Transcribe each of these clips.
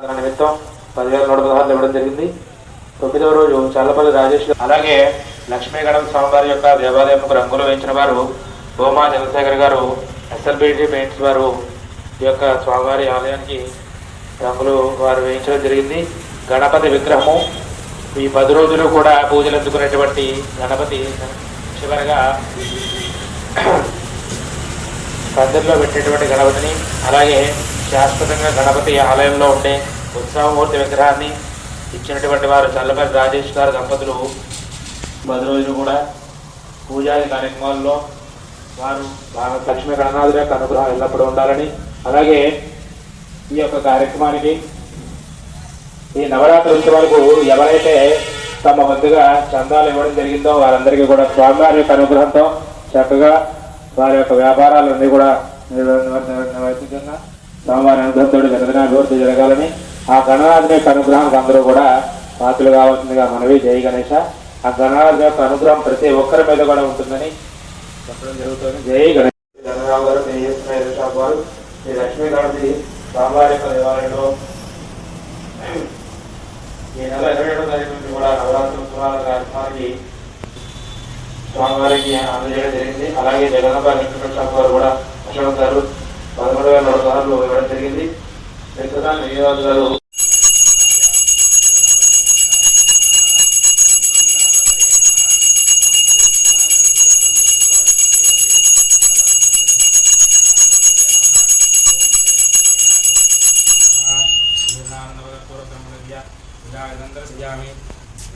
నిమిత్తం పదివేల నూట పదహారులు ఇవ్వడం జరిగింది. తొమ్మిదవ రోజు చల్లపల్లి రాజేష్ అలాగే లక్ష్మీ గణపతి స్వామివారి యొక్క దేవాలయంకు రంగులు వేయించిన వారు భూమా చంద్రశేఖర్ గారు ఎస్ఎల్బిటి పెయింట్స్ వారు ఈ యొక్క స్వామివారి ఆలయానికి రంగులు వారు వేయించడం జరిగింది. గణపతి విగ్రహము ఈ పది రోజులు కూడా పూజలు అందుకునేటువంటి గణపతి చివరిగా పందిరిలో పెట్టేటువంటి గణపతిని అలాగే శాశ్వతంగా గణపతి ఆలయంలో ఉండే ఉత్సవమూర్తి విగ్రహాన్ని ఇచ్చినటువంటి వారు చల్లపల్లి రాజేష్ గారు దంపతులు పది రోజులు కూడా పూజాది కార్యక్రమాల్లో వారు బాగా లక్ష్మీ గణనాథుల యొక్క అనుగ్రహం ఎల్లప్పుడూ ఉండాలని. అలాగే ఈ యొక్క కార్యక్రమానికి ఈ నవరాత్రి ఉత్సవాలకు ఎవరైతే తమ వంతుగా చందాలు ఇవ్వడం జరిగిందో వారందరికీ కూడా స్వామివారి యొక్క అనుగ్రహంతో చక్కగా వారి యొక్క వ్యాపారాలన్నీ కూడా నిర్వర్తించగా స్వామివారి అనుగ్రహంతో జగదనాభివృద్ధి జరగాలని ఆ గణనాథుని యొక్క అనుగ్రహానికి అందరూ కూడా పాత్రలు కావాల్సిందిగా మనవి. జయ గణేష ఆ గణనాథుని యొక్క అనుగ్రహం ప్రతి ఒక్కరి మీద కూడా ఉంటుందని చెప్పడం జరుగుతుంది. జయ గణేష్ గణరావు గారు నేను చేస్తున్న ఎదురు వారు శ్రీ లక్ష్మీ గణపతి స్వామివారి యొక్క దేవాలయంలో ఈ నెల ఇరవై ఏడో తారీఖు నుంచి కూడా నవరాత్రి ఉత్సవాల కార్యక్రమానికి స్వామివారికి అందజేయడం జరిగింది. అలాగే జగన్నాథ వెంకటేశ్వర స్వామి వారు కూడా అశోక్ గారు పదమూడు వేల నూట సార్లు ఇవ్వడం జరిగింది. ప్రస్తుతం వినియోగ గారు.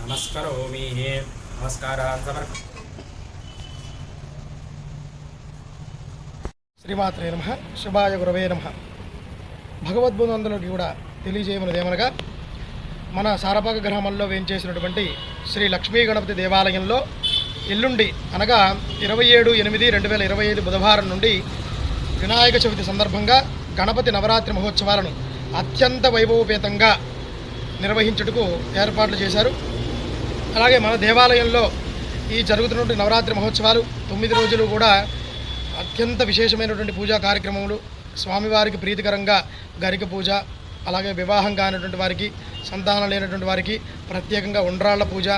నమస్కరోమి నమస్కారాన్ సమర్ప శ్రీమాత్రే నమ శుభాయ గురవే నమ. భగవద్బంధువులకి కూడా తెలియజేయమన్నది ఏమనగా మన సారపాక గ్రామంలో వేంచేసినటువంటి శ్రీ లక్ష్మీ గణపతి దేవాలయంలో ఎల్లుండి అనగా ఇరవై ఏడు ఎనిమిది రెండు వేల ఇరవై ఐదు బుధవారం నుండి వినాయక చవితి సందర్భంగా గణపతి నవరాత్రి మహోత్సవాలను అత్యంత వైభవపేతంగా నిర్వహించుటకు ఏర్పాట్లు చేశారు. అలాగే మన దేవాలయంలో ఈ జరుగుతున్నటువంటి నవరాత్రి మహోత్సవాలు తొమ్మిది రోజులు కూడా అత్యంత విశేషమైనటువంటి పూజా కార్యక్రమములు. స్వామివారికి ప్రీతికరంగా గరిక పూజ అలాగే వివాహం కానటువంటి వారికి సంతానం లేనటువంటి వారికి ప్రత్యేకంగా ఉండ్రాళ్ళ పూజ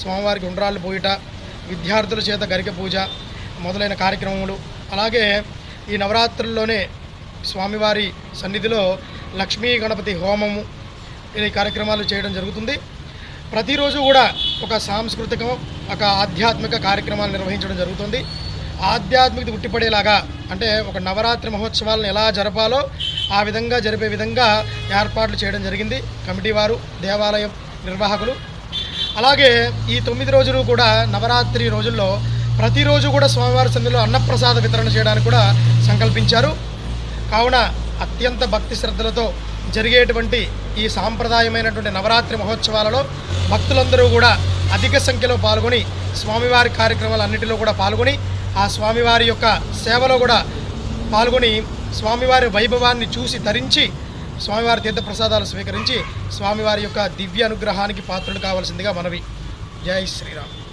స్వామివారికి ఉండ్రాళ్ళు పూయట విద్యార్థుల చేత గరిక పూజ మొదలైన కార్యక్రమములు. అలాగే ఈ నవరాత్రుల్లోనే స్వామివారి సన్నిధిలో లక్ష్మీ గణపతి హోమము ఈ కార్యక్రమాలు చేయడం జరుగుతుంది. ప్రతిరోజు కూడా ఒక సాంస్కృతికం ఒక ఆధ్యాత్మిక కార్యక్రమాలు నిర్వహించడం జరుగుతుంది. ఆధ్యాత్మికత ఉట్టిపడేలాగా అంటే ఒక నవరాత్రి మహోత్సవాలను ఎలా జరపాలో ఆ విధంగా జరిపే విధంగా ఏర్పాట్లు చేయడం జరిగింది. కమిటీ వారు దేవాలయం నిర్వాహకులు. అలాగే ఈ తొమ్మిది రోజులు కూడా నవరాత్రి రోజుల్లో ప్రతిరోజు కూడా స్వామివారి సన్నిధిలో అన్నప్రసాద వితరణ చేయడానికి కూడా సంకల్పించారు. కావున అత్యంత భక్తి శ్రద్ధలతో జరిగేటువంటి ఈ సాంప్రదాయమైనటువంటి నవరాత్రి మహోత్సవాలలో భక్తులందరూ కూడా అధిక సంఖ్యలో పాల్గొని స్వామివారి కార్యక్రమాలన్నింటిలో కూడా పాల్గొని ఆ స్వామివారి యొక్క సేవలో కూడా పాల్గొని స్వామివారి వైభవాన్ని చూసి ధరించి స్వామివారి తీర్థప్రసాదాలు స్వీకరించి స్వామివారి యొక్క దివ్య అనుగ్రహానికి పాత్రలు కావాల్సిందిగా మనవి. జై శ్రీరామ్.